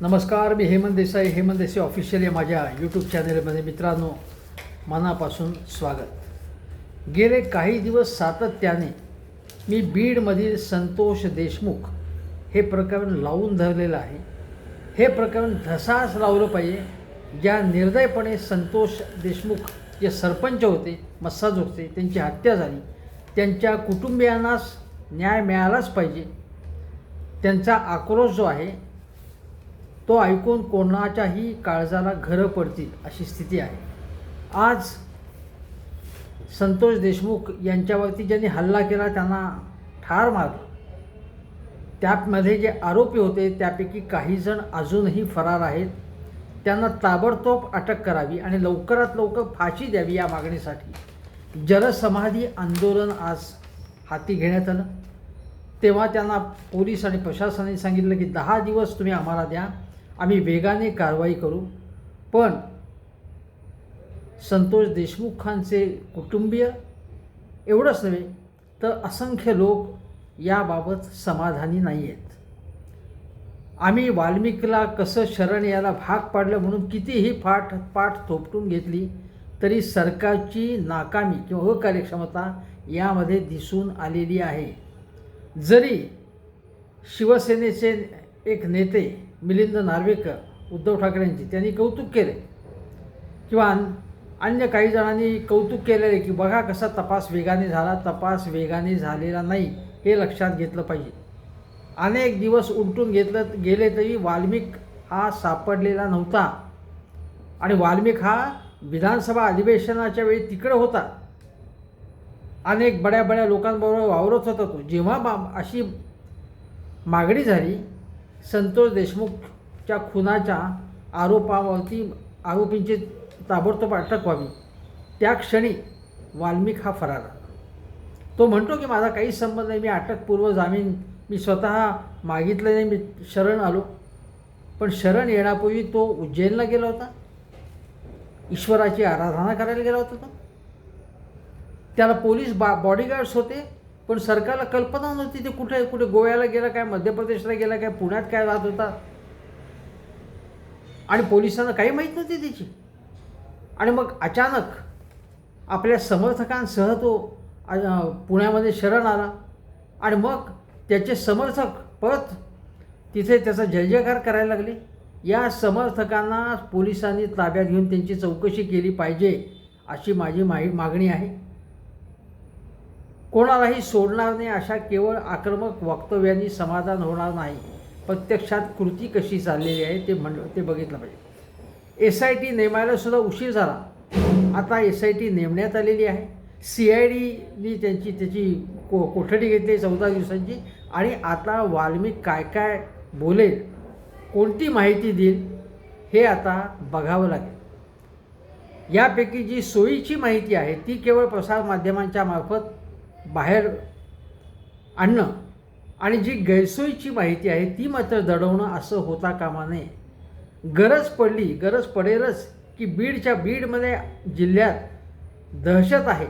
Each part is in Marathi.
नमस्कार मी हेमंत देसाई. हेमंत देसाई ऑफिशियल या माझ्या यूट्यूब चॅनलमध्ये मित्रांनो मनापासून स्वागत. गेले काही दिवस सातत्याने मी बीडमधील संतोष देशमुख हे प्रकरण लावून धरलेलं आहे. हे प्रकरण धसास लावलं पाहिजे. ज्या निर्दयपणे संतोष देशमुख जे सरपंच होते मस्साज होते त्यांची हत्या झाली. त्यांच्या कुटुंबियांनाच न्याय मिळालाच पाहिजे. त्यांचा आक्रोश जो आहे तो ऐकून कोणाच्याही काळजाला घरं पडतील अशी स्थिती आहे. आज संतोष देशमुख यांच्यावरती ज्यांनी हल्ला केला त्यांना ठार मारलं. त्यामध्ये जे आरोपी होते त्यापैकी काही जण अजूनही फरार आहेत. त्यांना ताबडतोब अटक करावी आणि लवकरात लवकर फाशी द्यावी या मागणीसाठी. जलसमाधी आंदोलन आज हाती घेण्यात आलं. तेव्हा त्यांना पोलीस आणि प्रशासनाने सांगितलं की दहा दिवस तुम्ही आम्हाला द्या. आम्ही वेगाने कारवाई करू. पण संतोष देशमुखांचे कुटुंबीय एवढंच नव्हे तर असंख्य लोक याबाबत समाधानी नाही आहेत आम्ही वाल्मिकीला कसं शरण याला भाग पाडलं म्हणून कितीही फाट पाठ थोपटून घेतली तरी सरकारची नाकामी किंवा हो अकार्यक्षमता यामध्ये दिसून आलेली आहे. जरी शिवसेनेचे एक नेते मिलिंद नार्वेकर उद्धव ठाकरेंची त्यांनी कौतुक केले. किंवा अन्य काही जणांनी कौतुक केलेले की बघा कसा तपास वेगाने झाला तपास वेगाने झालेला नाही हे लक्षात घेतलं पाहिजे. अनेक दिवस उलटून घेतलं गेले तरी वाल्मिक हा सापडलेला नव्हता. आणि वाल्मिक हा विधानसभा अधिवेशनाच्या वेळी तिकडं होता. अनेक बड्या बड्या लोकांबरोबर वावरत होता तो. जेव्हा अशी मागणी झाली संतोष देशमुखच्या खुनाच्या आरोपावरती आरोपींची ताबडतोब अटक व्हावी. त्या क्षणी वाल्मिक हा फरार तो म्हणतो की माझा काहीच संबंध नाही. मी अटकपूर्व जामीन. मी स्वतः मागितलं नाही. मी शरण आलो. पण शरण येण्यापूर्वी तो उज्जैनला गेला होता. ईश्वराची आराधना करायला गेला होता तो. त्याला पोलीस बा बॉडीगार्ड्स होते. पण सरकारला कल्पना नव्हती ते कुठे कुठे गोव्याला गेला काय मध्य प्रदेशला गेला काय पुण्यात काय राहत होता? आणि पोलिसांना काही माहीत नव्हती त्याची. आणि मग अचानक आपल्या समर्थकांसह तो पुण्यामध्ये शरण आला. आणि मग त्याचे समर्थक परत तिथे त्याचा जयजयकार करायला लागले. या समर्थकांना पोलिसांनी ताब्यात घेऊन त्यांची चौकशी केली पाहिजे अशी माझी माही मागणी आहे. कोणालाही सोडणार नाही अशा केवळ आक्रमक वक्तव्यांनी समाधान होणार नाही. प्रत्यक्षात कृती कशी चाललेली आहे ते म्हण ते बघितलं पाहिजे. एस आय टी नेमायला सुद्धा उशीर झाला. आता एस आय टी नेमण्यात आलेली आहे. सी आय डीनी त्यांची त्याची को कोठडी घेतली चौदा दिवसांची. आणि आता वाल्मिक काय काय बोलेल कोणती माहिती देईल हे आता बघावं लागेल. यापैकी जी सोयीची माहिती आहे ती केवळ प्रसारमाध्यमांच्या मार्फत बाहेर आणणं आणि जी गैरसोयीची माहिती आहे ती मात्र दडवणं असं होता कामा नये. गरज पडली गरज पडेलच की बीडच्या बीडमध्ये जिल्ह्यात दहशत आहे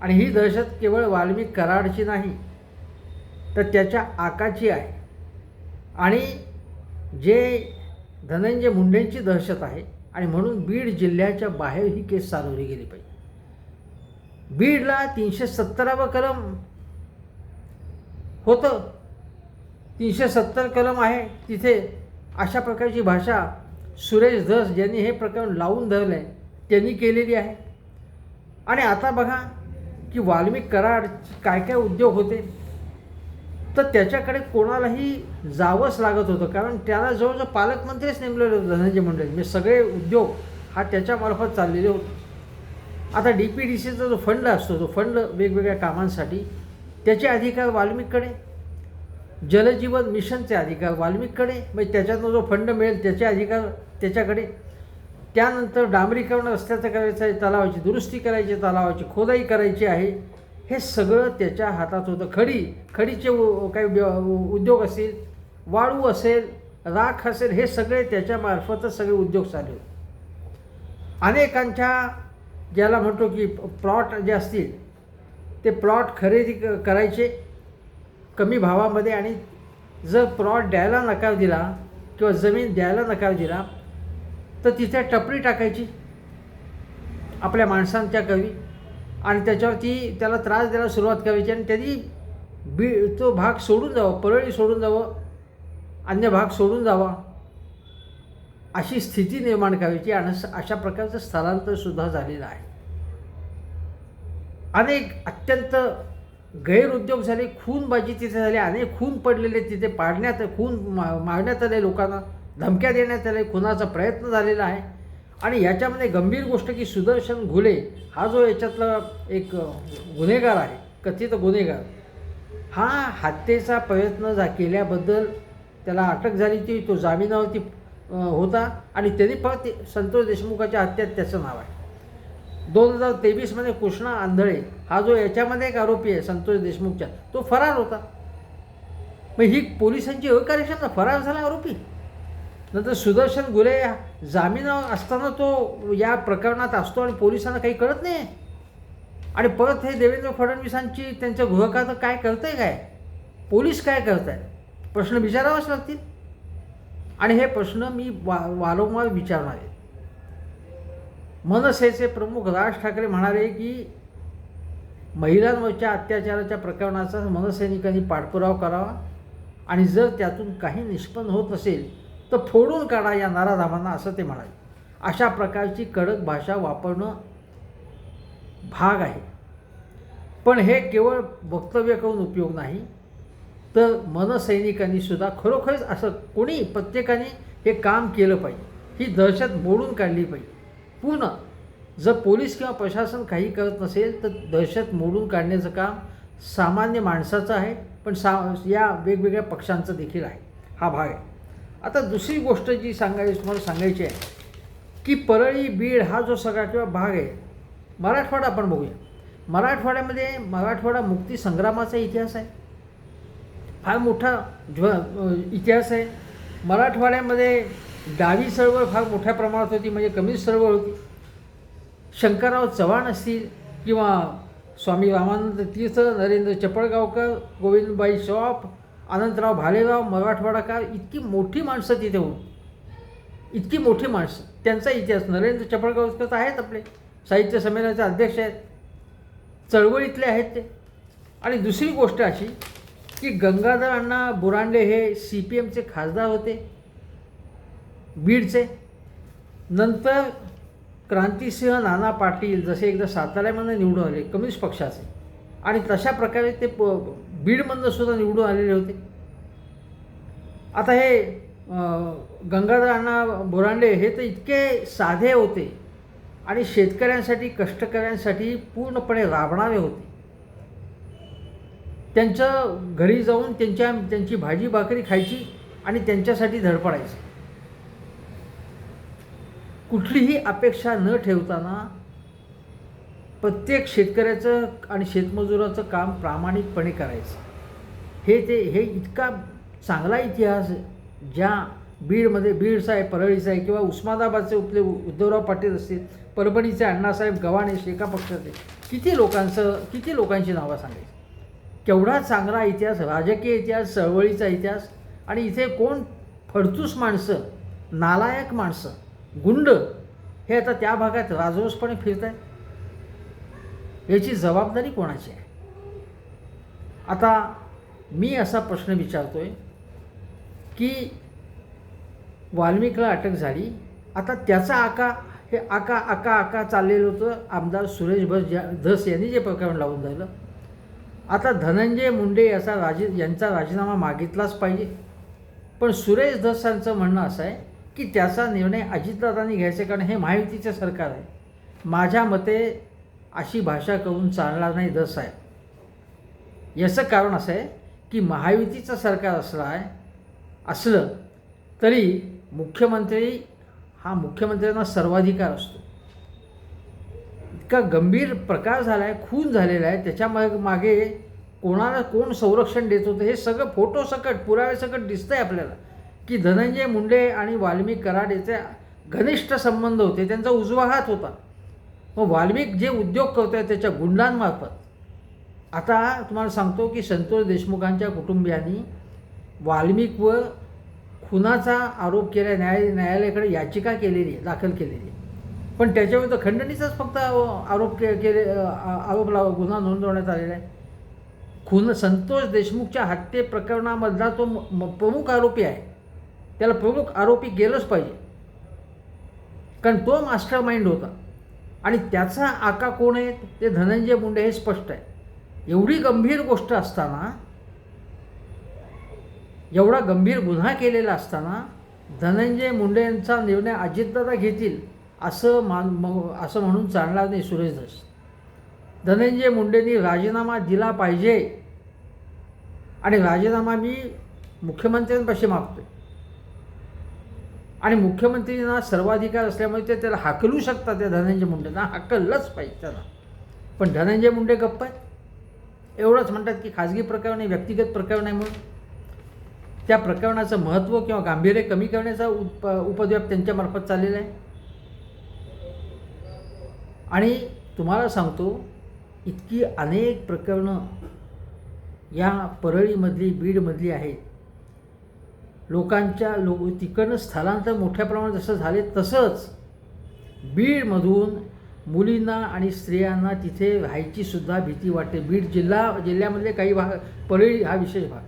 आणि ही दहशत केवळ वाल्मिक कराडची नाही तर त्याच्या आकाची आहे. आणि जे धनंजय मुंडेंची दहशत आहे आणि म्हणून बीड जिल्ह्याच्या बाहेर ही केस चालवली गेली पाहिजे. बीडला तीनशे सत्तरावं कलम होतं. तीनशे सत्तर कलम आहे. तिथे अशा प्रकारची भाषा सुरेश धस ज्यांनी हे प्रकरण लावून धरलं आहे त्यांनी केलेली आहे. आणि आता बघा की वाल्मिक कराड काय काय उद्योग होते. तर त्याच्याकडे कोणालाही जावंच लागत होतं. कारण त्याला जवळजवळ पालकमंत्रीच नेमलेले होते धनंजय मंडळी म्हणजे सगळे उद्योग हा त्याच्यामार्फत चाललेले होते. आता डी पी डी सीचा जो फंड असतो तो फंड वेगवेगळ्या कामांसाठी त्याचे अधिकार वाल्मिककडे जलजीवन मिशनचे अधिकार वाल्मिककडे म्हणजे त्याच्यातनं जो फंड मिळेल त्याचे अधिकार त्याच्याकडे. त्यानंतर डांबरीकरण रस्त्याचं करायचं आहे तलावाची दुरुस्ती करायची तलावाची खोदाई करायची आहे हे सगळं त्याच्या हातात होतं. खडी खडीचे काही उद्योग असतील वाळू असेल राख असेल हे सगळे त्याच्यामार्फतच सगळे उद्योग चालू होते अनेकांच्या ज्याला म्हणतो की प्लॉट जे असतील ते प्लॉट खरेदी क करायचे कमी भावामध्ये आणि जर प्लॉट द्यायला नकार दिला किंवा जमीन द्यायला नकार दिला तर तिथे टपरी टाकायची आपल्या माणसांच्या कवी. आणि त्याच्यावरती त्याला त्रास द्यायला सुरुवात करायची आणि त्यांनी बी तो भाग सोडून जावा परळी सोडून जावं अन्य भाग सोडून जावा. अशी स्थिती निर्माण करायची आणि अशा प्रकारचं स्थलांतरसुद्धा झालेलं आहे. अनेक अत्यंत गैरउद्योग झाले खूनबाजी तिथे झाली अनेक खून पडलेले तिथे पाडण्यात खून मा मारण्यात आले लोकांना धमक्या देण्यात आले खुनाचा प्रयत्न झालेला आहे. आणि याच्यामध्ये गंभीर गोष्ट की सुदर्शन घुले हा जो याच्यातला एक गुन्हेगार आहे कथित गुन्हेगार हा हत्येचा प्रयत्न जा केल्याबद्दल त्याला अटक झाली ती तो जामिनावरती होता. आणि त्यांनी फक्त ते संतोष देशमुखाच्या हत्येत त्याचं नाव आहे. दोन हजार तेवीसमध्ये कृष्णा आंधळे हा जो याच्यामध्ये एक आरोपी आहे संतोष देशमुखच्या तो फरार होता. मग ही पोलिसांची अकार्यक्षमता फरार झाला आरोपी. नंतर सुदर्शन गुले जामीन असताना तो या प्रकरणात असतो आणि पोलिसांना काही कळत नाही. आणि परत हे देवेंद्र फडणवीसांची त्यांच्या गृहकात काय करतंय काय? पोलीस काय करत आहेत प्रश्न विचारावाच लागतील. आणि हे प्रश्न मी वा वारंवार विचारणार आहे. मनसेचे प्रमुख राज ठाकरे म्हणाले की महिलांवरच्या अत्याचाराच्या प्रकरणाचा मनसैनिकांनी पाठपुरावा करावा आणि जर त्यातून काही निष्पन्न होत असेल तर फोडून काढा या नाराधामांना असं ते म्हणाले. अशा प्रकारची कडक भाषा वापरणं भाग आहे. पण हे केवळ वक्तव्य करून उपयोग नाही तर मनसैनिकांनी सुद्धा खरोखरच असं कोणी प्रत्येकाने हे काम केलं पाहिजे. ही दहशत मोडून काढली पाहिजे. पूर्ण जर पोलीस किंवा प्रशासन काही करत नसेल तर दहशत मोडून काढण्याचं काम सामान्य माणसाचं आहे पण सा या वेगवेगळ्या पक्षांचं देखील आहे. हा भाग आहे. आता दुसरी गोष्ट जी सांगायची तुम्हाला सांगायची आहे की परळी बीड हा जो सगळा किंवा भाग आहे मराठवाडा आपण बघूया. मराठवाड्यामध्ये मराठवाडा मुक्ती संग्रामाचा इतिहास आहे. फार मोठा ज्व इतिहास आहे. मराठवाड्यामध्ये डावी चळवळ फार मोठ्या प्रमाणात होती म्हणजे कम्युनिस्ट चळवळ होती. शंकरराव चव्हाण असतील किंवा स्वामी रामानंद तीर्थ नरेंद्र चपळगावकर गोविंदबाई शॉप अनंतराव भालेराव मराठवाडाकार इतकी मोठी माणसं तिथे होती. इतकी मोठी माणसं. त्यांचा इतिहास. नरेंद्र चपळगावकर तर आहेत आपले. साहित्य संमेलनाचे अध्यक्ष आहेत. चळवळीतले आहेत ते. आणि दुसरी गोष्ट अशी की गंगाधर अण्णा बुरांडे हे सी पी एमचे खासदार होते. बीडचे. नंतर क्रांतिसिंह नाना पाटील जसे एकदा साताऱ्यामधनं निवडून आले कम्युनिस्ट पक्षाचे. आणि तशा प्रकारे ते प बीडमधनं सुद्धा निवडून आलेले होते. आता हे गंगाधर अण्णा बोरांडे हे तर इतके साधे होते. आणि शेतकऱ्यांसाठी कष्टकऱ्यांसाठी पूर्णपणे राबणारे होते. त्यांच्या घरी जाऊन त्यांच्या त्यांची भाजी भाकरी खायची आणि त्यांच्यासाठी धडपडायची. कुठलीही अपेक्षा न ठेवताना प्रत्येक शेतकऱ्याचं आणि शेतमजुराचं काम प्रामाणिकपणे करायचं. हे ते हे इतका चांगला इतिहास ज्या बीडमध्ये बीडचा आहे परळीचा आहे किंवा उस्मानाबादचे उपले उद्धवराव पाटील असतील परभणीचे अण्णासाहेब गव्हाणे शेका पक्षाचे किती लोकांचं किती लोकांची नावं सांगायची? केवढा चांगला इतिहास राजकीय इतिहास चळवळीचा इतिहास आणि इथे कोण फडतूस माणसं नालायक माणसं गुंड हे आता त्या भागात राजरोसपणे फिरत आहेत याची जबाबदारी कोणाची आहे? आता मी असा प्रश्न विचारतो आहे की वाल्मिकला अटक झाली. आता त्याचा आका हे आका आका आका चाललेलं होतं. आमदार सुरेश भस ज्या धस यांनी जे प्रकरण लावून राहिलं. आता धनंजय मुंडे याचा राजी यांचा राजीनामा मागितलाच पाहिजे. पण सुरेश दसांचं म्हणणं असं आहे की त्याचा निर्णय अजितदादांनी घ्यायचं कारण हे महायुतीचं सरकार आहे. माझ्या मते अशी भाषा करून चालणार नाही धस आहे याचं कारण असं आहे की महायुतीचं सरकार असलं आहे असलं तरी मुख्यमंत्री हा मुख्यमंत्र्यांना सर्वाधिकार असतो. इतका गंभीर प्रकार झाला आहे खून झालेला आहे त्याच्यामाग मागे कोणाला कोण संरक्षण देत होतं हे सगळं फोटो सकट पुराव्यासकट दिसतं आहे आपल्याला. की धनंजय मुंडे आणि वाल्मिक कराडेचे घनिष्ठ संबंध होते त्यांचा उजवा हात होता. मग वाल्मिक जे उद्योग करतो आहे त्याच्या गुंडांमार्फत. आता तुम्हाला सांगतो की संतोष देशमुखांच्या कुटुंबियांनी वाल्मिकवर खुनाचा आरोप केला न्याय न्यायालयाकडे याचिका केलेली आहे दाखल केलेली आहे. पण त्याच्याविरुद्ध खंडणीचाच फक्त आरोप के केले आरोप लाव गुन्हा नोंदवण्यात आलेला आहे. खून संतोष देशमुखच्या हत्ये प्रकरणामधला तो म- प्रमुख आरोपी आहे. त्याला प्रमुख आरोपी गेलंच पाहिजे. कारण तो मास्टर माइंड होता. आणि त्याचा आका कोण आहे? ते धनंजय मुंडे हे स्पष्ट आहे. एवढी गंभीर गोष्ट असताना एवढा गंभीर गुन्हा केलेला असताना धनंजय मुंडे यांचा निर्णय अजितदादा घेतील. असं मान म- असं म्हणून चालणार नाही सुरेश धस धनंजय मुंडेंनी राजीनामा दिला पाहिजे. आणि राजीनामा मी मुख्यमंत्र्यांपाशी मागतोय. आणि मुख्यमंत्र्यांना सर्वाधिकार असल्यामुळे ते त्याला हाकलू शकतात त्या धनंजय मुंडेंना. हाकललंच पाहिजे त्यांना. पण धनंजय मुंडे गप्प आहेत. एवढंच म्हणतात की खाजगी प्रकरण आहे व्यक्तिगत प्रकरण आहे म्हणून. त्या प्रकरणाचं महत्त्व किंवा गांभीर्य कमी करण्याचा उप उपद्व्याप त्यांच्यामार्फत चाललेला आहे. आणि तुम्हाला सांगतो इतकी अनेक प्रकरणं या परळीमधली बीडमधली आहेत. लोकांच्या लो तिकडनं स्थलांतर मोठ्या प्रमाणात जसं झाले तसंच बीडमधून मुलींना आणि स्त्रियांना तिथे राहायची सुद्धा भीती वाटते. बीड जिल्हा जिल्ह्यामधले काही भाग परळी हा विशेष भाग.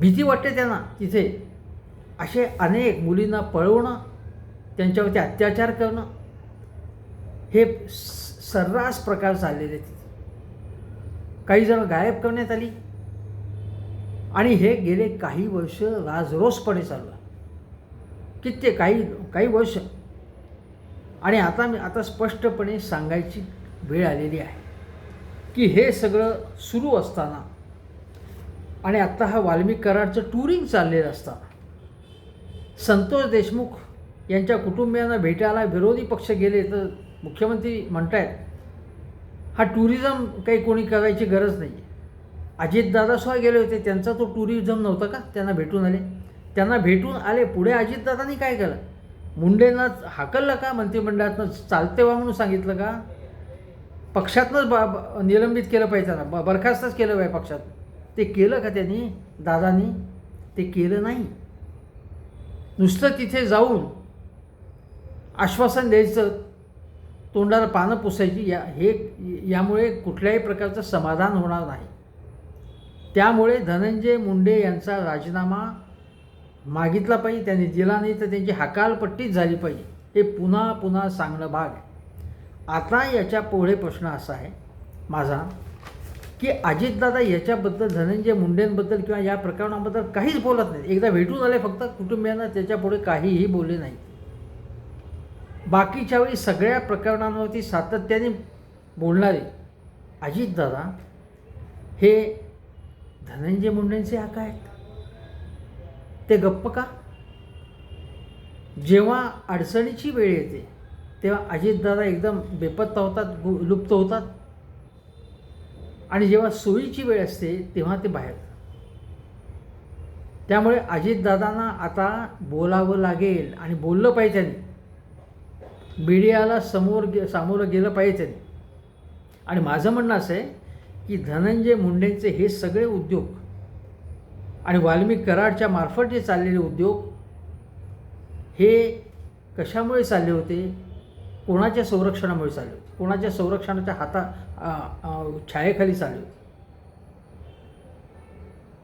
भीती वाटते त्यांना तिथे. असे अनेक मुलींना पळवणं त्यांच्यावरती अत्याचार करणं हे स- सर्रास प्रकार चाललेले तिथे. काही जण गायब करण्यात आली. आणि हे गेले काही वर्ष राजरोसपणे चालू आहे. किती काही काही वर्ष. आणि आता मी आता स्पष्टपणे सांगायची वेळ आलेली आहे. की हे सगळं सुरू असताना आणि आत्ता हा वाल्मिक कराडचं टुरिंग चाललेलं असताना संतोष देशमुख यांच्या कुटुंबियांना भेटायला विरोधी पक्ष गेले तर मुख्यमंत्री म्हणतायत हा टुरिझम काही कोणी करायची गरज नाही. अजितदादा सुद्धा गेले होते त्यांचा तो टुरिझम नव्हता का? त्यांना भेटून आले. त्यांना भेटून आले पुढे अजितदादांनी काय केलं? मुंडेंना हाकललं का? मंत्रिमंडळातनं चालते व्हा म्हणून सांगितलं का? पक्षातनंच ब निलंबित केलं पाहिजे त्यांना. ब बरखास्तच केलं पाहिजे पक्षात. ते केलं का त्यांनी? दादानी? ते केलं नाही. नुसतं तिथे जाऊन आश्वासन द्यायचं तोंडाला पानं पुसायची या हे यामुळे कुठल्याही प्रकारचं समाधान होणार नाही. त्यामुळे धनंजय मुंडे यांचा राजीनामा मागितला पाहिजे त्यांनी दिला नाही तर त्यांची हकालपट्टीच झाली पाहिजे. हे पुन्हा पुन्हा सांगणं भाग आहे. आता याच्यापुढे प्रश्न असा आहे माझा की अजितदादा याच्याबद्दल धनंजय मुंडेंबद्दल किंवा या प्रकरणाबद्दल काहीच बोलत नाहीत. एकदा भेटून आले फक्त कुटुंबियांना त्याच्यापुढे काहीही बोलले नाही बाकीच्या वेळी सगळ्या प्रकरणांवरती सातत्याने बोलणारे अजितदादा हे धनंजय मुंडेंचे आका आहेत. ते गप्प का? जेव्हा अडचणीची वेळ येते तेव्हा अजितदादा एकदम बेपत्ता होतात गु लुप्त होतात. आणि जेव्हा सोयीची वेळ असते तेव्हा ते बाहेर त्यामुळे अजितदादांना आता बोलावं लागेल आणि बोललं पाहिजे त्यांनी. मीडियाला समोर गे सामोरं गेलं पाहिजे. आणि माझं म्हणणं असं आहे की धनंजय मुंडेंचे हे सगळे उद्योग आणि वाल्मिक कराडच्या मार्फत जे चाललेले उद्योग हे कशामुळे चालले होते? कोणाच्या संरक्षणामुळे चालले होते? कोणाच्या संरक्षणाच्या हाता छायेखाली चालले होते?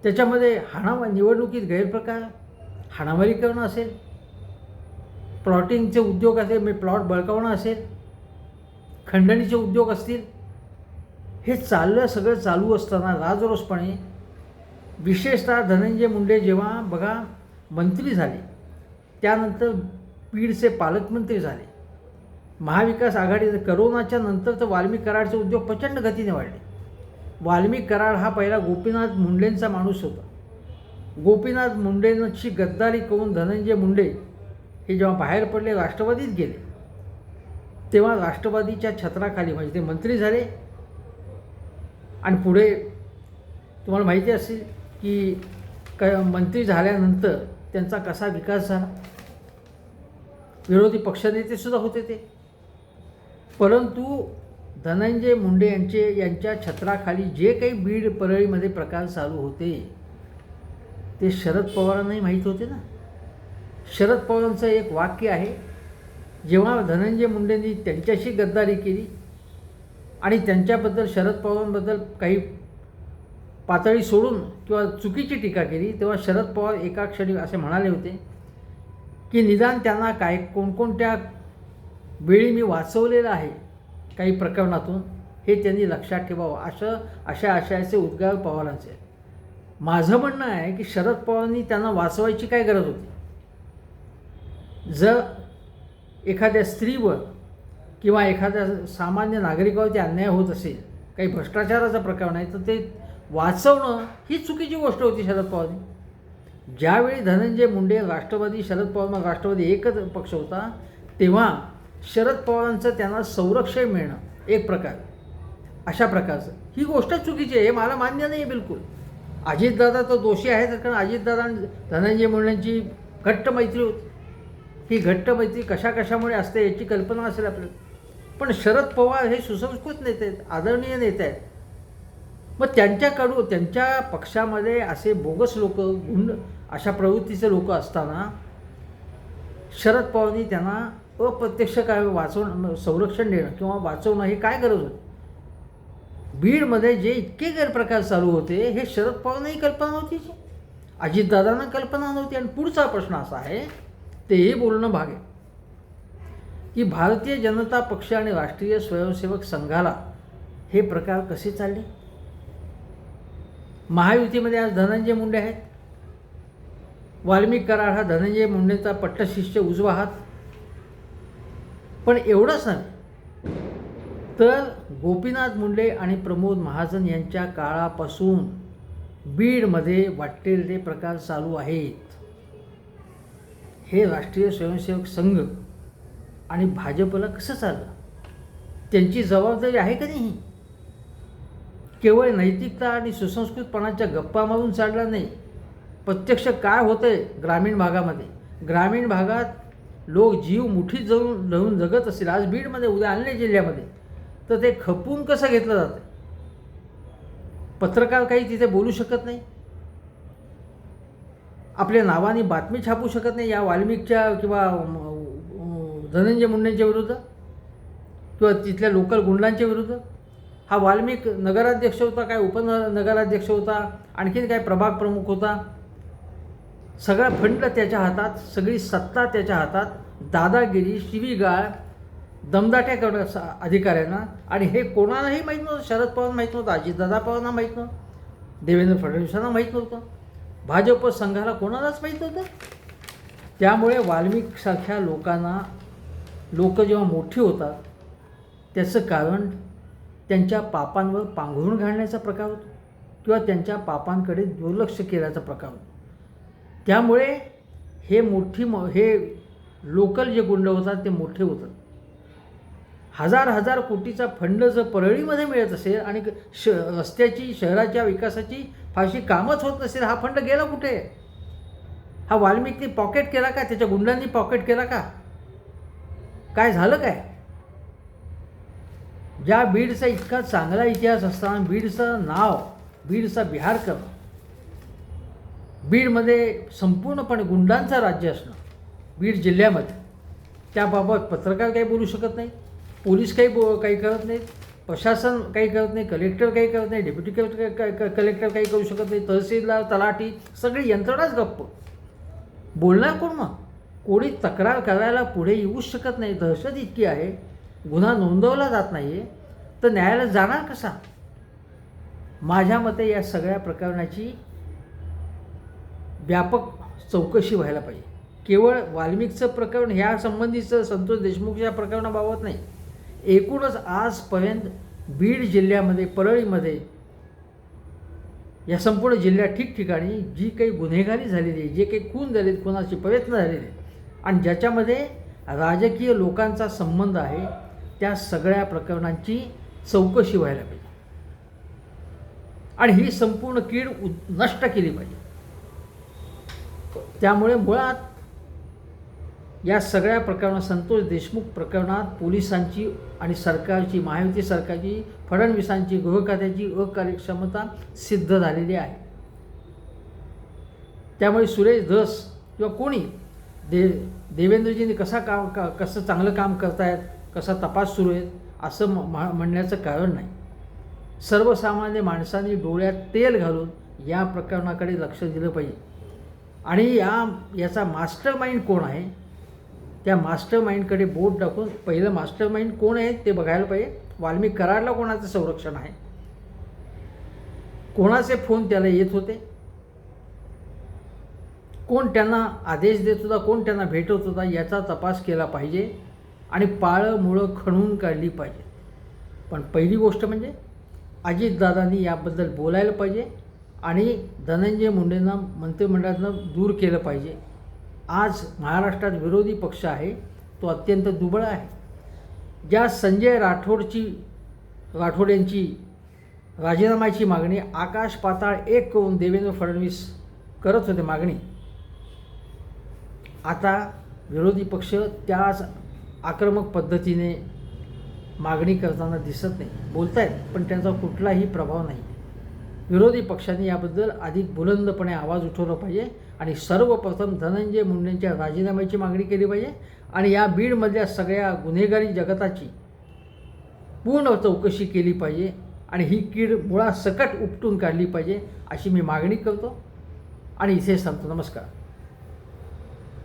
त्याच्यामध्ये हाणा निवडणुकीत गैरप्रकार हाणामारी करणं असेल प्लॉटिंगचे उद्योग असेल मी प्लॉट बळकावणं असेल खंडणीचे उद्योग असतील हे चाललं सगळं चालू असताना राजरोसपणे विशेषतः धनंजय मुंडे जेव्हा बघा मंत्री झाले त्यानंतर बीडचे पालकमंत्री झाले महाविकास आघाडी करोनाच्या नंतर तर वाल्मिक कराडचे उद्योग प्रचंड गतीने वाढले. वाल्मिक कराड हा पहिला गोपीनाथ मुंडेंचा माणूस होता. गोपीनाथ मुंडेंची गद्दारी करून धनंजय मुंडे हे जेव्हा बाहेर पडले राष्ट्रवादीत गेले. तेव्हा राष्ट्रवादीच्या छत्राखाली म्हणजे ते मंत्री झाले. आणि पुढे तुम्हाला माहिती असेल की क मंत्री झाल्यानंतर त्यांचा कसा विकास झाला? विरोधी पक्षनेतेसुद्धा होते ते. परंतु धनंजय मुंडे यांचे यांच्या छत्राखाली जे काही बीड परळीमध्ये प्रकार चालू होते ते शरद पवारांनाही माहीत होते ना? शरद पवारांचं एक वाक्य आहे जेव्हा धनंजय मुंडेंनी त्यांच्याशी गद्दारी केली आणि त्यांच्याबद्दल शरद पवारांबद्दल काही पातळी सोडून किंवा चुकीची टीका केली तेव्हा शरद पवार एका क्षणी असे म्हणाले होते की निदान त्यांना काय कोणकोणत्या वेळी मी वाचवलेलं आहे काही प्रकरणातून हे त्यांनी लक्षात ठेवावं. असं अशा आशयाचे उद्गार पवारांचे माझं म्हणणं आहे की शरद पवारांनी त्यांना वाचवायची काय गरज होती? जर एखाद्या स्त्रीवर किंवा एखाद्या सामान्य नागरिकावरती अन्याय होत असेल काही भ्रष्टाचाराचा प्रकार नाही तर ते वाचवणं ही चुकीची गोष्ट होती शरद पवारांनी. ज्यावेळी धनंजय मुंडे राष्ट्रवादी शरद पवार राष्ट्रवादी एकच पक्ष होता तेव्हा शरद पवारांचं त्यांना संरक्षण मिळणं एक प्रकार. अशा प्रकारचं. ही गोष्ट चुकीची आहे हे मला मान्य नाही आहे बिलकुल. अजितदादा तर दोषी आहेत कारण अजितदादा आणि धनंजय मुंडेंची घट्ट मैत्री होती. ही घट्ट मैत्री कशा कशामुळे असते याची कल्पना असेल आपल्याला. पण शरद पवार हे सुसंस्कृत नेते आहेत आदरणीय नेते आहेत. मग त्यांच्याकडून त्यांच्या पक्षामध्ये असे बोगस लोक गुंड अशा प्रवृत्तीचे लोक असताना शरद पवारांनी त्यांना अप्रत्यक्ष काय वाचवणं संरक्षण देणं किंवा वाचवणं हे काय गरज होती? बीडमध्ये जे इतके गैरप्रकार चालू होते हे शरद पवारांनाही कल्पना होती अजितदादांना कल्पना नव्हती. आणि पुढचा प्रश्न असा आहे तेही बोलणं भाग आहे. की भारतीय जनता पक्ष आणि राष्ट्रीय स्वयंसेवक संघाला हे प्रकार कसे चालले? महायुतीमध्ये आज धनंजय मुंडे आहेत. वाल्मिक कराड हा धनंजय मुंडेचा पट्टशिष्य उजवा हात. पण एवढंच नाही तर गोपीनाथ मुंडे आणि प्रमोद महाजन यांच्या काळापासून बीडमध्ये वाटलेले प्रकार चालू आहेत. हे राष्ट्रीय स्वयंसेवक संघ आणि भाजपला कसं चाललं? त्यांची जबाबदारी आहे का नाही? केवळ नैतिकता आणि सुसंस्कृतपणाच्या गप्पा मारून चालला नाही. प्रत्यक्ष काय होतंय ग्रामीण भागामध्ये? ग्रामीण भागात लोक जीव मुठीत जळून धरून जगत असतील. आज बीडमध्ये उद्या अन्य जिल्ह्यामध्ये. तर ते खपून कसं घेतलं जातं पत्रकार काही तिथे बोलू शकत नाही? आपल्या नावाने बातमी छापू शकत नाही या वाल्मिकच्या किंवा धनंजय मुंडेंच्या विरुद्ध? किंवा तिथल्या लोकल गुंडांच्या विरुद्ध? हा वाल्मिक नगराध्यक्ष होता काय उपन नगराध्यक्ष होता आणखीन काय प्रभाग प्रमुख होता? सगळा फंड त्याच्या हातात सगळी सत्ता त्याच्या हातात. दादागिरी शिवीगाळ दमदाट्या करण्याचा अधिकाऱ्यांना आणि हे कोणालाही माहीत नव्हतं शरद पवार माहीत नव्हतं अजितदादा पवारांना माहीत नव्हतं देवेंद्र फडणवीसांना माहीत नव्हतं. भाजप संघाला कोणालाच माहीत होतं त्यामुळे वाल्मिकसारख्या लोकांना लोक जेव्हा मोठी होतात त्याचं कारण त्यांच्या पापांवर पांघरून घालण्याचा प्रकार होतो किंवा त्यांच्या पापांकडे दुर्लक्ष केल्याचा प्रकार होतो. त्यामुळे हे मोठी म हे लोकल जे गुंड होतात ते मोठे होतात. हजार हजार कोटीचा फंड जर परळीमध्ये मिळत असेल आणि श रस्त्याची शहराच्या विकासाची अशी कामच होत नसेल. हा फंड गेला कुठे? हा वाल्मिकनी पॉकेट केला का? त्याच्या गुंडांनी पॉकेट केला का? काय झालं काय? ज्या बीडचा इतका चांगला इतिहास असताना बीडचं नाव बीडचा बिहार करणं बीडमध्ये संपूर्णपणे गुंडांचं राज्य असणं बीड जिल्ह्यामध्ये त्याबाबत पत्रकार काही बोलू शकत नाही पोलीस काही बो काही करत नाहीत. प्रशासन काही करत नाही कलेक्टर काही करत नाही डेप्युटी कलेक्टर कलेक्टर काही करू शकत नाही तहसीलदार तलाठी सगळी यंत्रणाच गप्प. बोलणार कोण मग? कोणी तक्रार करायला पुढे येऊच शकत नाही. दहशत इतकी आहे गुन्हा नोंदवला जात नाही आहे तर न्यायालयात जाणार कसा? माझ्या मते या सगळ्या प्रकरणाची व्यापक चौकशी व्हायला पाहिजे. केवळ वाल्मिकचं प्रकरण ह्या संबंधीचं संतोष देशमुखच्या प्रकरणाबाबत नाही. एकूणच आजपर्यंत बीड जिल्ह्यामध्ये परळीमध्ये या संपूर्ण जिल्ह्यात ठिकठिकाणी जी काही गुन्हेगारी झालेली आहे जे काही खून झाले खुनाचे प्रयत्न झालेले आणि ज्याच्यामध्ये राजकीय लोकांचा संबंध आहे त्या सगळ्या प्रकरणांची चौकशी व्हायला पाहिजे. आणि ही संपूर्ण कीड नष्ट केली पाहिजे. त्यामुळे मुळात या सगळ्या प्रकरणात संतोष देशमुख प्रकरणात पोलिसांची आणि सरकारची महायुती सरकारची फडणवीसांची गृहखात्याची अकार्यक्षमता सिद्ध झालेली आहे. त्यामुळे सुरेश धस किंवा कोणी दे देवेंद्रजींनी कसा काम का कसं चांगलं काम करतायत कसा तपास सुरू आहे असं म- म्हणण्याचं कारण नाही. सर्वसामान्य माणसांनी डोळ्यात तेल घालून या प्रकरणाकडे लक्ष दिलं पाहिजे. आणि या याचा मास्टर माइंड कोण आहे? त्या मास्टर माइंडकडे बोट टाकून पहिलं मास्टर माइंड कोण आहे ते बघायला पाहिजे. वाल्मिक कराडला कोणाचं संरक्षण आहे? कोणाचे फोन त्याला येत होते? कोण त्यांना आदेश देत होता? कोण त्यांना भेटत होता? याचा तपास केला पाहिजे आणि पाळं मुळं खणून काढली पाहिजे. पण पहिली गोष्ट म्हणजे अजितदादांनी याबद्दल बोलायला पाहिजे आणि धनंजय मुंडेंना मंत्रिमंडळातनं दूर केलं पाहिजे. आज महाराष्ट्रात विरोधी पक्ष आहे तो अत्यंत दुबळा आहे. ज्या संजय राठोडची राठोड यांची राजीनाम्याची मागणी आकाश पाताळ एक करून देवेंद्र फडणवीस करत होते मागणी आता विरोधी पक्ष त्याच आक्रमक पद्धतीने मागणी करताना दिसत नाही बोलतायत पण त्यांचा कुठलाही प्रभाव नाही. विरोधी पक्षांनी याबद्दल अधिक बुलंदपणे आवाज उठवला पाहिजे आणि सर्वप्रथम धनंजय मुंडेंच्या राजीनाम्याची मागणी केली पाहिजे आणि या बीडमधल्या सगळ्या गुन्हेगारी जगताची पूर्ण चौकशी केली पाहिजे आणि ही कीड मुळासकट उपटून काढली पाहिजे अशी मी मागणी करतो. आणि इथे सांगतो नमस्कार.